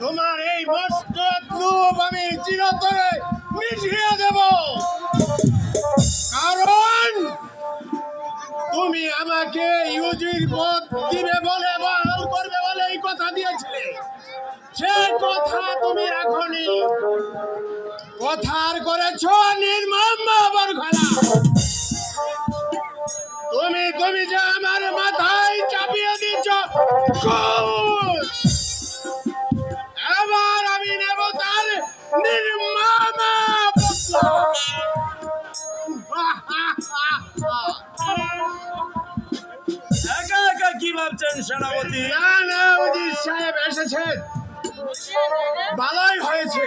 তোমার এই মসনদ আমি চিরতরে মিশিয়ে দেব। কারণ তুমি আমাকে ইউজির পথ দিবে বলে, বহাল করবে বলে এই কথা দিয়েছিলে। সে কথা তুমি রাখনি কথার করেছ নির্মম সেনাপতি। সাহেব এসেছেন। ভালোই হয়েছে।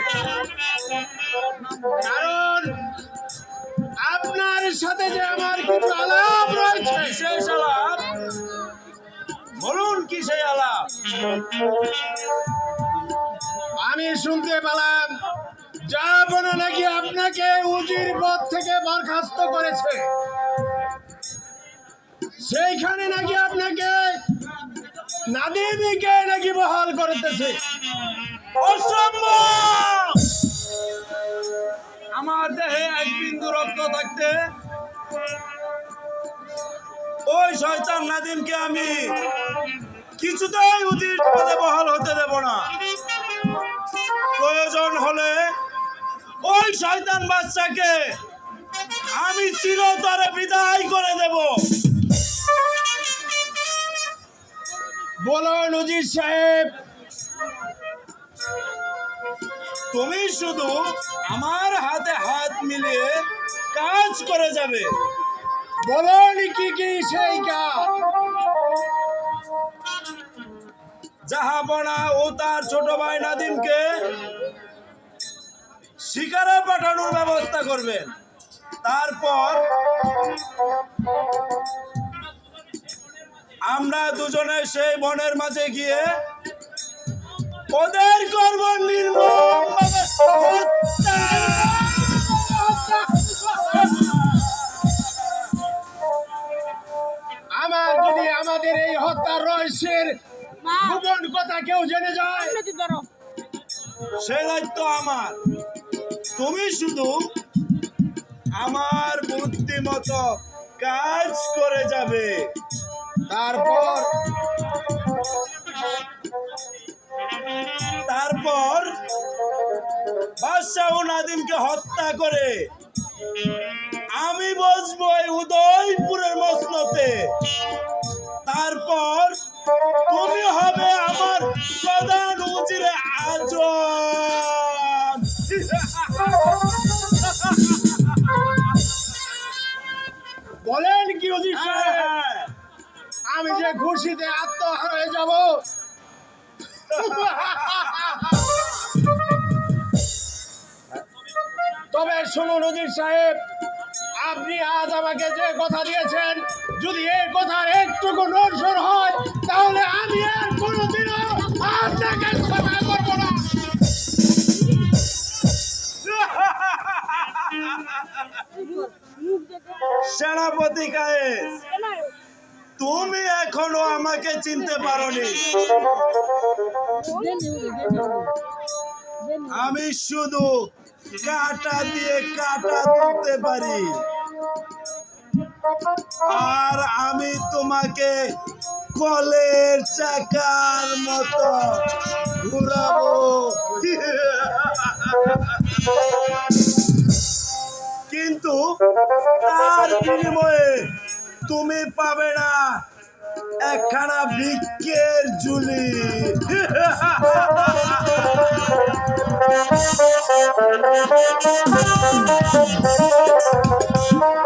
কারণ আপনার সাথে যে আমার কিছু আলাপ রয়েছে। বিশেষ আলাপ? বলুন কি সেই আলাপ? আমি শুনতে পেলাম যা বলে নাকি আপনাকে উজির পদ থেকে বরখাস্ত করেছে। সেইখানে নাকি নাদিমিকে নাকি বহাল করতেছে? আমার দেহে এক বিন্দু রক্ত থাকতে ওই শয়তান নাদিমকে আমি কিছুতেই উদির পদে বহাল হতে দেব না। প্রয়োজন হলে ওই শয়তান বাচ্চাকে আমি চিরতরে বিদায় করে দেব। বলুন নজির সাহেব। তুমি শুধু আমার হাতে হাত মিলিয়ে কাজ করে যাবে। বলুন কি কি সেই কাজ? জাহাপনা ও তার ছোট ভাই নাদিমকে শিকারে পাঠানোর ব্যবস্থা করবেন। তারপর আমরা দুজনে সেই বনের মাঝে গিয়ে ওদের করব নির্মমভাবে আমার যদি আমাদের এই হত্যার রহস্যের গোপন কথা কেউ জেনে যায় সে দায়িত্ব আমার। তুমি শুধু আমার বুদ্ধি মতো কাজ করে যাবে। তারপর তারপর বাদশাহ নাদিমকে হত্যা করে আমি বসবো এই উদয়পুরের মসনতে তারপর তুমি হবে আমার প্রধান উজিরে আজম। বলেন কি উজির সাহেব? হ্যাঁ, আমি যে খুশিতে আত্মহারা হয়ে যাব। তবে শুনুন উজির সাহেব, আপনি আজ আমাকে যে কথা দিয়েছেন, যদি এই কথার একটুকু নড়সড় হয়, তাহলে আমি আর কোনোদিনও আপনাকে ক্ষমা করব না। সেনাপতি কায়েস। তুমি এখনও আমাকে চিনতে পারোনি। আমি শুধু কাটা দিয়ে কাটা তুলতে পারি। আর আমি তোমাকে কলের চাকার মতো ঘুরাবো। কিন্তু তার বিনিময়ে তুমি পাবে না একখানা ভিক্ষের ঝুলি